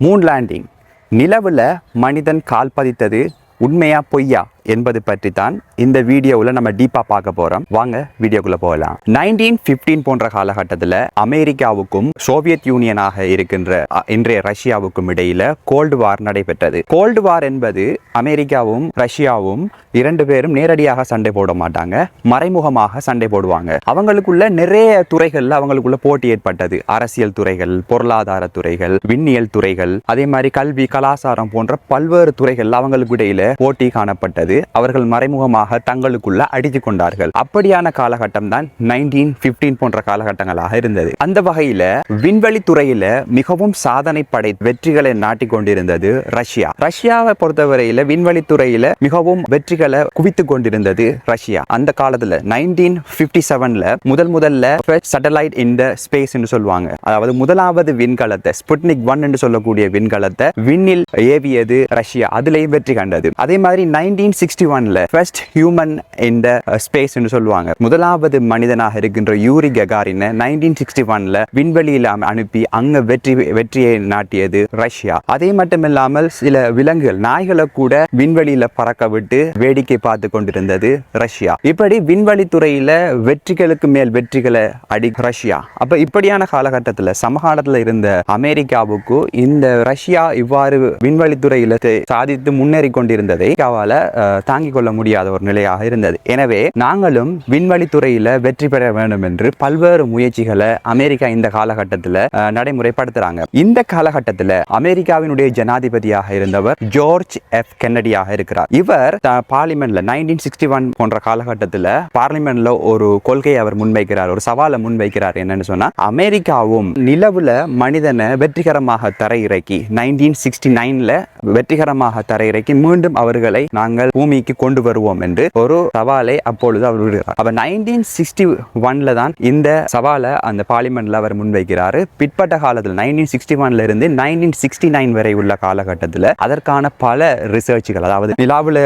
Moon landing நிலவுல மனிதன் கால் பதித்தது உண்மையா பொய்யா? என்பது பற்றி தான் இந்த வீடியோவில் நம்ம டீப்பாக பார்க்க போகிறோம் வாங்க வீடியோக்குள்ளே போகலாம். நைன்டீன் ஃபிஃப்டீன் போன்ற காலகட்டத்தில் அமெரிக்காவுக்கும் சோவியத் யூனியனாக இருக்கின்ற இன்றைய ரஷ்யாவுக்கும் இடையில கோல்டு வார் நடைபெற்றது. கோல்டு வார் என்பது அமெரிக்காவும் ரஷ்யாவும் இரண்டு பேரும் நேரடியாக சண்டை போட மாட்டாங்க. மறைமுகமாக சண்டை போடுவாங்க. அவங்களுக்குள்ள நிறைய துறைகள்ல அவங்களுக்குள்ள போட்டி ஏற்பட்டது. அரசியல் துறைகள் பொருளாதார துறைகள் விண்ணியல் துறைகள் அதே மாதிரி கல்வி கலாச்சாரம் போன்ற பல்வேறு துறைகள் அவங்களுக்கு இடையில போட்டி காணப்பட்டது. அவர்கள் மறைமுகமாக தங்களுக்குள்ள அடித்து கொண்டார்கள். அப்படியான காலகட்டம் தான் நைன்டீன் பிப்டீன் போன்ற காலகட்டங்களாக இருந்தது. அந்த வகையில விண்வெளி துறையில மிகவும் சாதனை படை வெற்றிகளை நாட்டிக் கொண்டிருந்தது ரஷ்யா. ரஷ்யாவை பொறுத்தவரையில விண்வெளி துறையில மிகவும் வெற்றிகளை குவித்து கொண்டிருந்தது ரஷ்யா. அந்த காலத்துல நைன்டீன் பிப்டி செவன்ல முதல் முதல்ல சேட்டலைட் இன் த ஸ்பேஸ் என்று சொல்லுவாங்க. அதாவது முதலாவது விண்கலத்தை ஸ்புட்னிக் ஒன் என்று சொல்லக்கூடிய விண்கலத்தை விண்ணில் ஏவியது ரஷ்யா. அதிலேயும் வெற்றி கண்டது. அதே மாதிரி நைன்டீன் சிக்ஸ்டி ஒன்ல first human in the space என்று சொல்லுவாங்க. முதலாவது மனிதனாக இருக்கின்ற யூரி ககாரினை நைன்டீன் சிக்ஸ்டி ஒன்ல விண்வெளியில் அனுப்பி அங்க வெற்றி வெற்றியை நாட்டியது ரஷ்யா. அதே மட்டும் இல்லாமல் சில விலங்குகள் நாய்களை கூட விண்வெளியில பறக்க விட்டு வேடிக்கை பார்த்து கொண்டிருந்தது ரஷ்யா. இப்படி விண்வெளி துறையில வெற்றிகளுக்கு மேல் வெற்றிகளை அடி ரஷ்யா. அப்ப இப்படியான காலகட்டத்தில் சமகாலத்தில் இருந்த அமெரிக்காவுக்கு இந்த ரஷ்யா இவ்வாறு விண்வெளி துறையில சாதித்து முன்னேறி கொண்டிருந்ததை அமெரிக்காவால தாங்கிக் கொள்ள முடியாத ஒரு நிலையாக இருந்தது. எனவே நாங்களும் விண்வெளி துறையில வெற்றி பெற வேண்டும் என்று பல்வேறு முயற்சிகளை அமெரிக்கா இந்த காலகட்டத்தில் நடைமுறைப்படுத்துறாங்க. இந்த காலகட்டத்தில் அமெரிக்காவினுடைய ஜனாதிபதியாக இருந்தவர் ஜோர்ஜ் எஃப். கென்னடியாக இருக்கிறார். இவர் பார்லிமெண்ட்ல நைன்டீன் சிக்ஸ்டி ஒன் போன்ற காலகட்டத்தில் பார்லிமெண்ட்ல ஒரு கொள்கையை அவர் முன்வைக்கிறார் ஒரு சவாலை முன்வைக்கிறார் என்னன்னு சொன்னா அமெரிக்காவும் நிலவுல மனிதனை வெற்றிகரமாக தரையிறக்கி நைன்டீன் சிக்ஸ்டி நைன்ல வெற்றிகரமாக தரையிறக்கி மீண்டும் அவர்களை நாங்கள் பூமிக்கு கொண்டு வருவோம் என்று ஒரு சவாலை அப்பொழுது அவர் விடுகிறார். அவர் நைன்டீன் சிக்ஸ்டி ஒன்ல தான் இந்த சவாலை அந்த பார்லிமெண்ட்ல அவர் முன்வைக்கிறாரு. பிற்பட்ட காலத்தில் நைன்டீன் சிக்ஸ்டி ஒன்ல இருந்து நைன்டீன் சிக்ஸ்டி நைன் வரை உள்ள காலகட்டத்தில் அதற்கான பல ரிசர்ச்சுகள் அதாவது நிலாவில்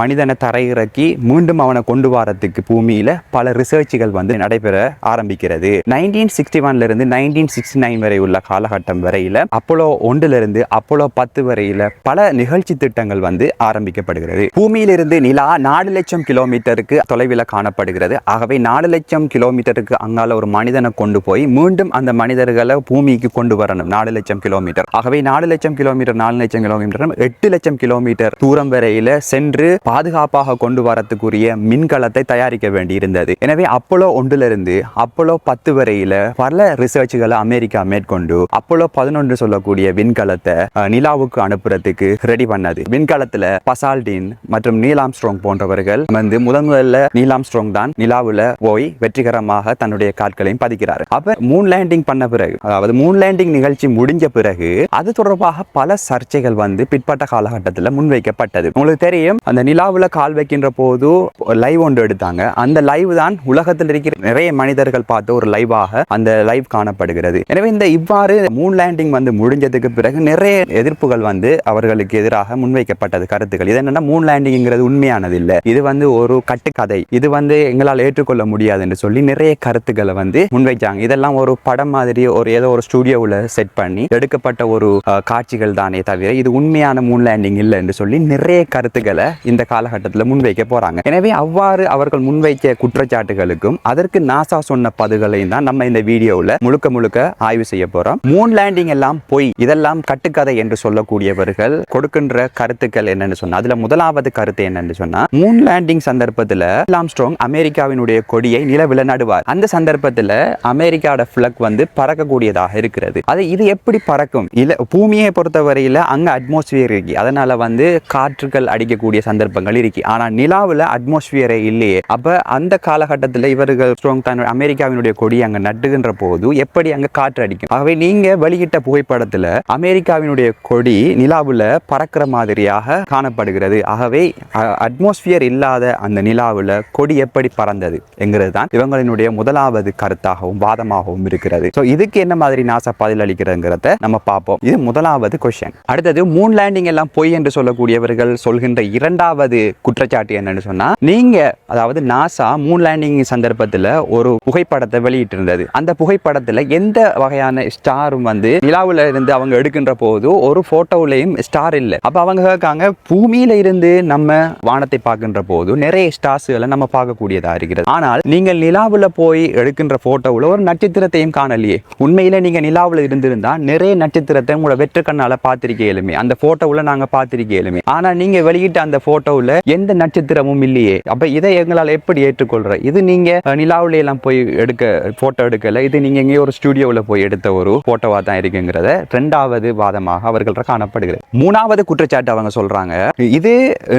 மனிதனை தரையிறக்கி மீண்டும் அவனை கொண்டு வரதுக்கு பூமியில பல ரிசர்ச்சுகள் வந்து நடைபெற ஆரம்பிக்கிறது. நைன்டீன் சிக்ஸ்டி ஒன்ல இருந்து நைன்டீன் சிக்ஸ்டி நைன் வரை உள்ள காலகட்டம் வரையில அப்போலோ ஒன்றுல இருந்து அப்போலோ பத்து வரையில பல நிகழ்ச்சி திட்டங்கள் வந்து ஆரம்பிக்கப்படுகிறது. பூமியிலிருந்து நிலா நாலு லட்சம் கிலோமீட்டருக்கு தொலைவில் காணப்படுகிறது. ஆகவே நாலு லட்சம் கிலோமீட்டருக்கு அங்கால ஒரு மனிதனை கொண்டு போய் மீண்டும் அந்த மனிதர்களை பூமிக்கு கொண்டு வரணும். நாலு லட்சம் கிலோமீட்டர். ஆகவே நாலு லட்சம் கிலோமீட்டர் நாலு லட்சம் கிலோமீட்டர் எட்டு லட்சம் கிலோமீட்டர் தூரம் வரையில சென்று பாதுகாப்பாக கொண்டு வரத்துக்குரிய மின்கலத்தை தயாரிக்க வேண்டி இருந்தது எனவே அப்போலோ ஒன்றிலிருந்து அப்போலோ பத்து வரையில பல ரிசர்ச்களை அமெரிக்கா மேற்கொண்டு அப்போலோ பதினொன்று சொல்லக்கூடிய விண்கலத்தை நிலாவுக்கு அனுப்புறதுக்கு ரெடி பண்ணது. விண்கலத்துல பசால்டின் மற்றும் நீலாம் ஸ்ட்ரோங் போன்றவர்கள் வந்து முதன் முதல்ல நீலாம் ஸ்ட்ரோங் தான் நிலாவுல போய் வெற்றிகரமாக தன்னுடைய கால்களையும் பதிக்கிறார். அப்ப மூன் லேண்டிங் பண்ண பிறகு அதாவது மூன் லேண்டிங் நிகழ்ச்சி முடிஞ்ச பிறகு அது தொடர்பாக பல சர்ச்சைகள் வந்து பிற்பட்ட காலகட்டத்தில் முன்வைக்கப்பட்டது. உங்களுக்கு தெரியும் அந்த நிலாவுல கால் வைக்கின்ற போது லைவ் ஒன்று எடுத்தாங்க. அந்த லைவ் தான் உலகத்தில் இருக்கிற நிறைய மனிதர்கள் பார்த்த ஒரு லைவாக அந்த லைவ் காணப்படுகிறது. எனவே இந்த இவ்வாறு மூன் லேண்டிங் வந்து முடிஞ்சதுக்கு பிறகு நிறைய எதிர்ப்புகள் வந்து அவர்களுக்கு எதிராக முன்வைக்கப்பட்டது கருத்துக்கள். இது என்னன்னா மூன் லேண்டிங்கிறது உண்மையானது இல்லை இது வந்து ஒரு கட்டுக்கதை. இது வந்து எங்களால் ஏற்றுக்கொள்ள முடியாது என்று சொல்லி நிறைய கருத்துக்களை வந்து முன்வைச்சாங்க. இதெல்லாம் ஒரு படம் மாதிரி ஒரு ஏதோ ஒரு ஸ்டுடியோவில் செட் பண்ணி எடுக்கப்பட்ட ஒரு காட்சிகள் தானே தவிர இது உண்மையான மூன் லேண்டிங் இல்லை என்று சொல்லி நிறைய கருத்துக்களை இந்த காலகட்டத்தில் முன்வைக்க போறாங்க. எனவே அவ்வாறு அவர்கள் முன்வைக்க குற்றச்சாட்டுகளுக்கும் அதற்கு நாசா சொன்ன பதுகளையும் தான் நம்ம இந்த வீடியோவில் முழுக்க முழுக்க ஆய்வு செய்ய போறோம். மூன் லேண்டிங் எல்லாம் பொய். இதெல்லாம் கட்டுக்கதை என்று சொல்லக்கூடியவர்கள் கொடுக்கின்ற கருத்துக்கள் என்னன்னு சொன்னா அதுல முதலாவது கருத்து என்னன்னு சொன்னா மூன் லேண்டிங் சந்தர்ப்பத்துல லாம்ஸ்ட்ராங் அமெரிக்காவினுடைய கொடியை நிலவில நடுவார் அந்த சந்தர்ப்பத்துல அமெரிக்காவோட ஃபிளக் வந்து பறக்கக்கூடியதாக இருக்கிறது. அது இது எப்படி பறக்கும்? இல்ல பூமியை பொறுத்தவரையில அங்க அட்மாஸ்பியர் இருக்கு. அதனால வந்து காற்றுகள் அடிக்கக்கூடிய சந்தர்ப்பங்கள் இருக்கு. ஆனா நிலாவில் அட்மாஸ்பியரே இல்லையே. அப்ப அந்த காலகட்டத்தில் இவர்கள் ஸ்ட்ராங் தன் அமெரிக்காவினுடைய கொடி அங்க நட்டுகின்ற போது எப்படி அங்க காற்று அடிக்கும்? ஆகவே நீங்க வெளியிட்ட புகைப்படத்துல அமெரிக்காவினுடைய கொடி நிலாவில் பறக்கிற மாதிரியாக காணப்படுகிறது. ஆகவே அட்மாஸ்பியர் இல்லாத அந்த நிலாவில் கொடி எப்படி பறந்தது என்கிறது தான் இவங்களினுடைய முதலாவது கருத்தாகவும் வாதமாகவும் இருக்கிறது. ஸோ இதுக்கு என்ன மாதிரி நாசா பதில் அளிக்கிறதுங்கிறத நம்ம பார்ப்போம். இது முதலாவது கொஸ்டின் அடுத்தது மூன் லேண்டிங் எல்லாம் பொய் என்று சொல்லக்கூடியவர்கள் சொல்கின்ற இரண்டாவது குற்றச்சாட்டு என்னன்னு சொன்னால் நீங்கள் அதாவது நாசா மூன் லேண்டிங் சந்தர்ப்பத்தில் ஒரு புகைப்படத்தை வெளியிட்டிருந்தது. அந்த புகைப்படத்தில் எந்த வகையான ஸ்டாரும் வந்து நிலாவில் இருந்து அவங்க எடுக்கின்ற போது ஒரு ஃபோட்டோவிலையும் ஸ்டார் இல்லை. அப்போ அவங்க கேட்காங்க பூமியில இருந்து நம்ம வானத்தை பார்க்கின்ற போது நிறைய ஸ்டார்ஸ்களை நம்ம பார்க்கக்கூடியதா இருக்கிறது. ஆனால் நீங்கள் நிலாவுல போய் எடுக்கின்ற போட்டோவில் ஒரு நட்சத்திரத்தையும் காணலையே. உண்மையில நீங்க நிலாவுல இருந்திருந்தா நிறைய நட்சத்திரத்தை உங்களோட வெற்று கண்ணால பார்த்திருக்கேலுமே. அந்த போட்டோவில் நாங்க பார்த்திருக்கேலுமே. ஆனா நீங்க வெளியிட்ட அந்த போட்டோவில் எந்த நட்சத்திரமும் இல்லையே. அப்ப இதை எங்களால் எப்படி ஏற்றுக்கொள்ற? இது நீங்க அஹ், நிலாவுல எல்லாம் போய் எடுக்க போட்டோ எடுக்கல. இது நீங்க எங்கேயோ ஒரு ஸ்டுடியோவில் போய் எடுத்த ஒரு போட்டோவா தான் இருக்குங்கிறத ரெண்டாவது வாதமாக அவர்கள காணப்படுகிறது. மூணாவது குற்றச்சாட்டு அவங்க சொல்றாங்க. இது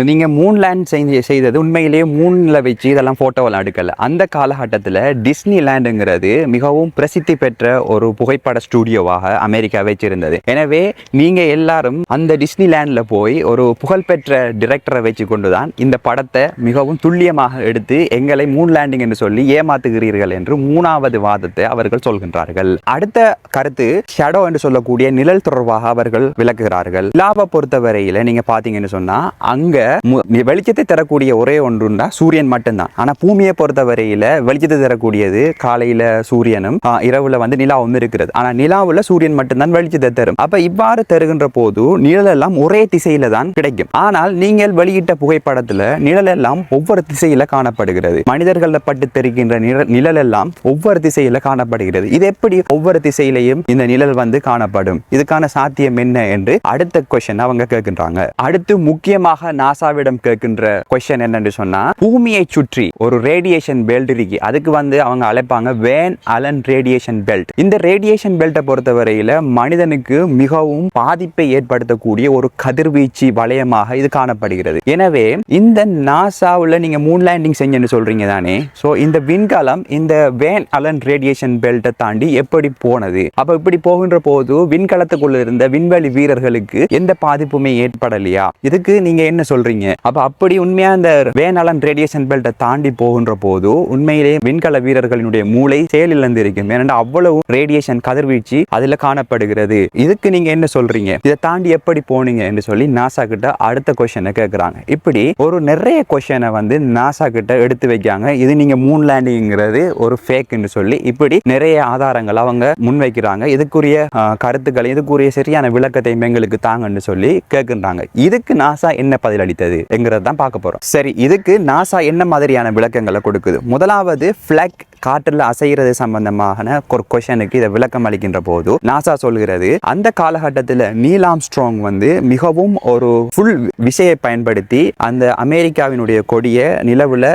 நீங்கள் நீங்கள் மூன் லேண்ட் செய்தது உண்மையிலேயே மூணில் வச்சு இதெல்லாம் ஃபோட்டோவெல்லாம் எடுக்கலை. அந்த காலகட்டத்தில் டிஸ்னி லேண்டுங்கிறது மிகவும் பிரசித்தி பெற்ற ஒரு புகைப்பட ஸ்டுடியோவாக அமெரிக்கா வச்சிருந்தது. எனவே நீங்கள் எல்லாரும் அந்த டிஸ்னி லேண்டில் போய் ஒரு புகழ்பெற்ற டிரெக்டரை வச்சு கொண்டு தான் இந்த படத்தை மிகவும் துல்லியமாக எடுத்து எங்களை மூன் லேண்டிங் என்று சொல்லி ஏமாத்துகிறீர்கள் என்று மூணாவது வாதத்தை அவர்கள் சொல்கின்றார்கள். அடுத்த கருத்து ஷடோ என்று சொல்லக்கூடிய நிழல் தொடர்பாக அவர்கள் விளக்குகிறார்கள். லாப பொறுத்தவரையில் நீங்கள் பார்த்தீங்கன்னு சொன்னால் அங்கே வெளிச்சத்தை தரக்கூடிய ஒரே ஒன்றுண்டா சூரியன் மட்டும்தான். ஆனா பூமியை பொறுத்தவரையில வெளிச்சத்தை தரக்கூடியது காலையில சூரியனும் ஆ, இரவுல வந்து நிலாவும் இருக்கிறது. ஆனா நிலாவுல சூரியன் மட்டும்தான் வெளிச்சத்தை தரும். அப்ப இவ்வாறு தருகின்ற போது நிழல் எல்லாம் ஒரே திசையில தான் கிடைக்கும். ஆனால் நீங்கள் வெளியிட்ட புகைப்படத்துல நிழல் எல்லாம் ஒவ்வொரு திசையில காணப்படுகிறது. மனிதர்கள பட்டு தெரிகின்ற நிழ- நிழல் எல்லாம் ஒவ்வொரு திசையில காணப்படுகிறது. இது எப்படி ஒவ்வொரு திசையிலையும் இந்த நிழல் வந்து காணப்படும்? இதுக்கான சாத்தியம் என்ன என்று அடுத்த கொஸ்டின் அவங்க கேட்கின்றாங்க. அடுத்து முக்கியமாக நாசா நாசாவிடம் கேட்கின்ற கொஸ்டின் என்னன்னு சொன்னா பூமியை சுற்றி ஒரு ரேடியேஷன் பெல்ட் இருக்கு. அதுக்கு வந்து அவங்க அழைப்பாங்க வேன் அலன் ரேடியேஷன் பெல்ட் இந்த ரேடியேஷன் பெல்ட்டை பொறுத்தவரையில மனிதனுக்கு மிகவும் பாதிப்பை ஏற்படுத்தக்கூடிய ஒரு கதிர்வீச்சு வளையமாக இது காணப்படுகிறது. எனவே இந்த நாசாவுல நீங்க மூன் லேண்டிங் செஞ்சேன்னு சொல்றீங்க தானே? ஸோ இந்த விண்கலம் இந்த வேன் அலன் ரேடியேஷன் பெல்ட்டை தாண்டி எப்படி போனது? அப்ப இப்படி போகின்ற போது விண்கலத்துக்குள்ள இருந்த விண்வெளி வீரர்களுக்கு எந்த பாதிப்புமே ஏற்படலையா? இதுக்கு நீங்க என்ன சொல்றீங்க? அப்ப அப்படி உண்மையா இந்த வேனலன் ரேடியேஷன் பெல்ட்டை தாண்டி போகின்ற போது உண்மையிலேயே விண்கல வீரர்களினுடைய மூளை செயலிழந்து இருக்கும் ஏனென்றால் அவ்வளவு ரேடியேஷன் கதிர்வீச்சு அதுல காணப்படுகிறது. இதுக்கு நீங்க என்ன சொல்றீங்க? இதை தாண்டி எப்படி போனீங்க என்று சொல்லி நாசா கிட்ட அடுத்த கொஸ்டினை கேட்கறாங்க இப்படி ஒரு நிறைய கொஸ்டனை வந்து நாசா கிட்ட எடுத்து வைக்காங்க இது நீங்க மூன் லேண்டிங்கிறது ஒரு ஃபேக்னு சொல்லி இப்படி நிறைய ஆதாரங்கள் அவங்க முன்வைக்கிறாங்க இதுக்குரிய ஆஹ், கருத்துக்களை இதுக்குரிய சரியான விளக்கத்தை எங்களுக்கு தாங்கன்னு சொல்லி கேட்கின்றாங்க இதுக்கு நாசா என்ன பதில் அளித்தது என்கிறத தான் பார்க்க போகிறோம் சரி இதுக்கு நாசா என்ன மாதிரியான விளக்கங்களை கொடுக்குது? முதலாவது ஃப்ளாக் காற்றில் அசைகிறது சம்பந்தமான ஒரு கொஷனுக்கு இதை விளக்கம் அளிக்கின்ற போது நாசா சொல்கிறது அந்த காலகட்டத்தில் நீலாம் ஸ்ட்ராங் வந்து மிகவும் ஒரு ஃபுல் விசையை பயன்படுத்தி அந்த அமெரிக்காவினுடைய கொடியை நிலவுல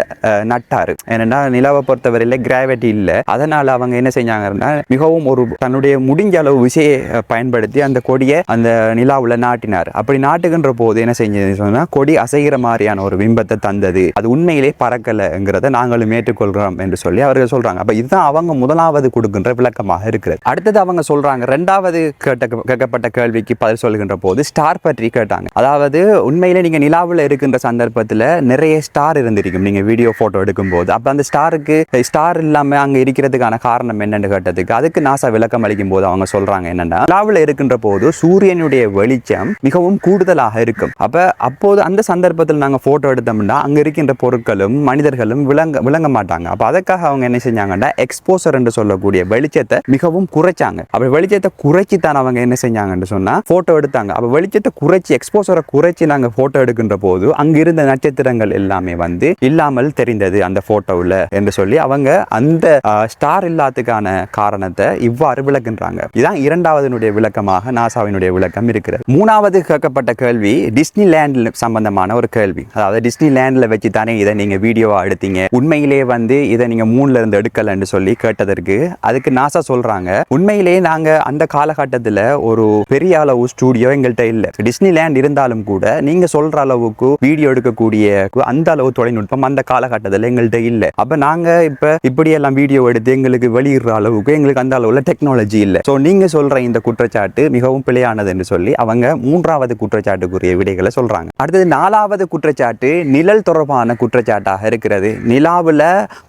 நட்டார் நட்டாரு. ஏன்னா நிலவை பொறுத்தவரையில கிராவிட்டி இல்லை. அதனால அவங்க என்ன செஞ்சாங்கன்னா மிகவும் ஒரு தன்னுடைய முடிஞ்ச அளவு விசையை பயன்படுத்தி அந்த கொடியை அந்த நிலாவில் நாட்டினார். அப்படி நாட்டுகின்ற போது என்ன செஞ்சது சொன்னால் கொடி அசைகிற மாதிரியான ஒரு பிம்பத்தை தந்தது. அது உண்மையிலே பறக்கலைங்கிறத நாங்களும் ஏற்றுக்கொள்கிறோம் என்று சொல்லி அவர்கள் சொல்றாங்க. அப்ப இதுதான் அவங்க முதலாவது கொடுக்கின்ற விளக்கமாக இருக்கிறது. அடுத்தது அவங்க சொல்றாங்க ரெண்டாவது கேட்ட கேட்கப்பட்ட கேள்விக்கு பதில் சொல்கின்ற போது ஸ்டார் பற்றி கேட்டாங்க. அதாவது உண்மையிலே நீங்க நிலாவில் இருக்கின்ற சந்தர்ப்பத்தில் நிறைய ஸ்டார் இருந்திருக்கும். நீங்க வீடியோ போட்டோ எடுக்கும் போது அப்ப அந்த ஸ்டாருக்கு ஸ்டார் இல்லாம அங்க இருக்கிறதுக்கான காரணம் என்னன்னு கேட்டதுக்கு அதுக்கு நாசா விளக்கம் அளிக்கும் போது அவங்க சொல்றாங்க என்னன்னா நிலாவில் இருக்கின்ற போது சூரியனுடைய வெளிச்சம் மிகவும் கூடுதலாக இருக்கும். அப்ப அப்போது அந்த சந்தர்ப்பத்தில் நாங்க ஃபோட்டோ எடுத்தோம்னா அங்க இருக்கின்ற பொருட்களும் மனிதர்களும் விளங்க விளங்க மாட்டாங்க. அப்போ அதுக்காக அவங்க என்ன செஞ்சாங்கன்னா எக்ஸ்போசர் என்று சொல்லக்கூடிய வெளிச்சத்தை மிகவும் குறைச்சாங்க. அப்ப வெளிச்சத்தை குறைச்சி தான் அவங்க என்ன செஞ்சாங்கன்னு சொன்னா ஃபோட்டோ எடுத்தாங்க. அப்போ வெளிச்சத்தை குறைச்சி எக்ஸ்போசரை குறைச்சி நாங்க ஃபோட்டோ எடுக்கின்ற போது அங்கிருந்த நட்சத்திரங்கள் எல்லாமே வந்து இல்லாமல் தெரிந்தது அந்த ஃபோட்டோவில் என்று சொல்லி அவங்க அந்த ஸ்டார் இல்லாததுக்கான காரணத்தை இவ்வாறு விளக்குன்றாங்க. இதான் இரண்டாவதுனுடைய விளக்கமாக நாசாவினுடைய விளக்கம் இருக்கிறது. மூணாவது கேட்கப்பட்ட கேள்வி டிஸ்னி சம்பந்தமாக சம்பந்தமான ஒரு கேள்வி. அதாவது டிஸ்னி லேண்டில் வச்சு தானே இதை நீங்க வீடியோவா எடுத்தீங்க. உண்மையிலேயே வந்து இதை நீங்க மூணுல இருந்து எடுக்கலன்னு சொல்லி கேட்டதற்கு அதுக்கு நாசா சொல்றாங்க. உண்மையிலேயே நாங்க அந்த காலகட்டத்துல ஒரு பெரிய அளவு ஸ்டூடியோ எங்கள்கிட்ட இல்ல. டிஸ்னி லேண்ட் இருந்தாலும் கூட நீங்க சொல்ற அளவுக்கு வீடியோ எடுக்கக்கூடிய அந்த அளவு தொழில்நுட்பம் அந்த காலகட்டத்தில் எங்கள்கிட்ட இல்ல. அப்ப நாங்க இப்ப இப்படி எல்லாம் வீடியோ எடுத்து எங்களுக்கு வெளியிடுற அளவுக்கு எங்களுக்கு அந்த அளவுல டெக்னாலஜி இல்ல. சோ நீங்க சொல்ற இந்த குற்றச்சாட்டு மிகவும் பிழையானது என்று சொல்லி அவங்க மூன்றாவது குற்றச்சாட்டுக்குரிய விடைகளை சொல்றாங்க. அடுத்தது நாலு நாலாவது குற்றச்சாட்டு நிழல் தொடர்பான குற்றச்சாட்டாக இருக்கிறது. நிலாவில்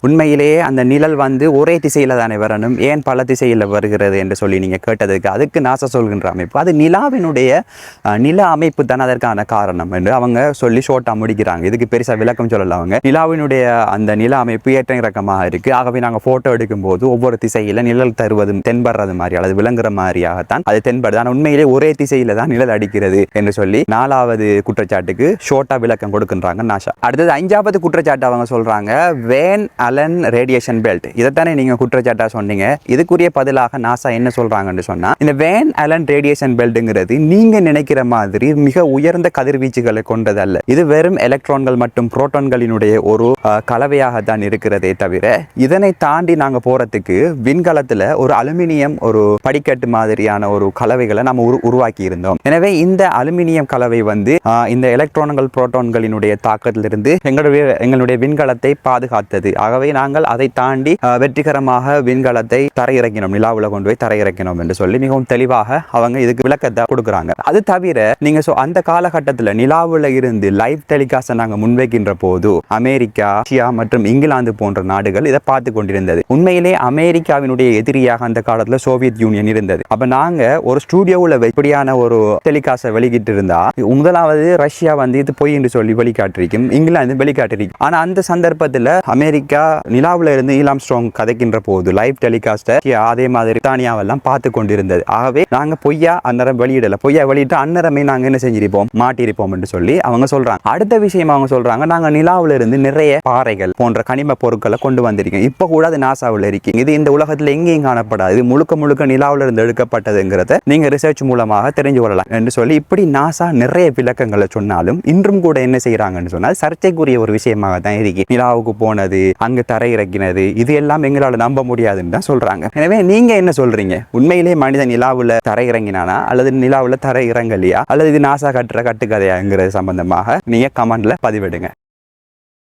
உண்மையிலேயே அந்த நிழல் வந்து ஒரே திசையில் தானே வரணும் ஏன் பல திசையில் வருகிறது என்று சொல்லி நீங்கள் கேட்டதுக்கு அதுக்கு நாச சொல்கின்ற அமைப்பு. அது நிலாவினுடைய நில அமைப்பு தான் அதற்கான காரணம் என்று அவங்க சொல்லி ஷோட்டாக முடிக்கிறாங்க. இதுக்கு பெருசாக விளக்கம் சொல்லலாம் அவங்க. நிலாவினுடைய அந்த நில அமைப்பு ஏற்ற இறக்கமாக இருக்குது ஆகவே நாங்கள் ஃபோட்டோ எடுக்கும்போது ஒவ்வொரு திசையில் நிழல் தருவது தென்படுறது மாதிரி அல்லது விளங்குற மாதிரியாகத்தான் அது தென்படுது. ஆனால் உண்மையிலே ஒரே திசையில் தான் நிழல் அடிக்கிறது என்று சொல்லி நாலாவது குற்றச்சாட்டுக்கு ஷோர்ட்டாக விளக்கம் கொடுக்கின்றாங்க நாஷா. அடுத்தது ஐந்தாவது குற்றச்சாட்டு அவங்க சொல்றாங்க வேன் அலன் ரேடியேஷன் பெல்ட் இதைத்தானே நீங்க குற்றச்சாட்டாக சொன்னீங்க. இதுக்குரிய பதிலாக நாசா என்ன சொல்றாங்கன்னு சொன்னா இந்த வேன் அலன் ரேடியேஷன் பெல்ட்டுங்கிறது நீங்க நினைக்கிற மாதிரி மிக உயர்ந்த கதிர்வீச்சுகளை கொண்டதல்ல. இது வெறும் எலக்ட்ரான்கள் மற்றும் புரோட்டான்களினுடைய ஒரு கலவையாக கலவையாகத்தான் இருக்கிறதே தவிர இதனை தாண்டி நாங்க போறதுக்கு விண்கலத்துல ஒரு அலுமினியம் ஒரு படிக்கட்டு மாதிரியான ஒரு கலவைகளை நம்ம உரு உருவாக்கி இருந்தோம் எனவே இந்த அலுமினியம் கலவை வந்து இந்த எலக்ட்ரான் எலக்ட்ரான்கள் புரோட்டான்களினுடைய தாக்கத்திலிருந்து எங்களுடைய எங்களுடைய விண்கலத்தை பாதுகாத்தது. ஆகவே நாங்கள் அதை தாண்டி வெற்றிகரமாக விண்கலத்தை தரையிறக்கினோம் நிலாவில் கொண்டு போய் தரையிறக்கினோம் என்று சொல்லி மிகவும் தெளிவாக அவங்க இதுக்கு விளக்கத்தை கொடுக்குறாங்க. அது தவிர நீங்க அந்த காலகட்டத்தில் நிலாவில் இருந்து லைவ் டெலிகாஸ்ட் நாங்கள் முன்வைக்கின்ற போது அமெரிக்கா ரஷ்யா மற்றும் இங்கிலாந்து போன்ற நாடுகள் இதை பார்த்து கொண்டிருந்தது. உண்மையிலே அமெரிக்காவினுடைய எதிரியாக அந்த காலத்தில் சோவியத் யூனியன் இருந்தது. அப்ப நாங்க ஒரு ஸ்டூடியோவில் இப்படியான ஒரு டெலிகாஸ்டை வெளியிட்டு இருந்தா முதலாவது ரஷ்யா வந்து இது பொய் என்று சொல்லி வெளிக்காட்டிருக்கும் இங்கிலாந்து வெளிக்காட்டிருக்கும். ஆனா அந்த சந்தர்ப்பத்தில் அமெரிக்கா நிலாவில் இருந்து ஈலாம் ஸ்ட்ராங் கதைக்கின்ற போது லைவ் டெலிகாஸ்டர் அதே மாதிரி தானியாவெல்லாம் பார்த்து கொண்டிருந்தது. ஆகவே நாங்கள் பொய்யா அந்நேரம் வெளியிடல. பொய்யா வெளியிட்டு அந்நேரமே நாங்கள் என்ன செஞ்சிருப்போம்? மாட்டியிருப்போம் என்று சொல்லி அவங்க சொல்றாங்க. அடுத்த விஷயம் அவங்க சொல்றாங்க நாங்க நிலாவில் இருந்து நிறைய பாறைகள் போன்ற கனிம பொருட்களை கொண்டு வந்திருக்கோம். இப்போ கூட அது நாசாவில் இருக்கீங்க. இது இந்த உலகத்தில் எங்கேயும் காணப்படாது. இது முழுக்க முழுக்க நிலாவில் இருந்து எடுக்கப்பட்டதுங்கிறத நீங்க ரிசர்ச் மூலமாக தெரிஞ்சு கொள்ளலாம் என்று சொல்லி இப்படி நாசா நிறைய விளக்கங்களை சொன்னாலும் இன்றும் கூட என்ன செய்யறாங்கன்னு சொன்னால் சர்ச்சைக்குரிய ஒரு விஷயமாக தான் இருக்கு. நிலாவுக்கு போனது அங்கு தரையிறக்கினது இது எல்லாம் எங்களால நம்ப முடியாதுன்னு தான் சொல்றாங்க. எனவே நீங்க என்ன சொல்றீங்க? உண்மையிலே மனிதன் நிலாவுல தரையிறங்கினானா அல்லது நிலாவுல தரையிறங்கலையா அல்லது இது நாசா கட்டுற கட்டுக்கதையாங்கிறது சம்பந்தமாக நீங்க கமெண்ட்ல பதிவிடுங்க.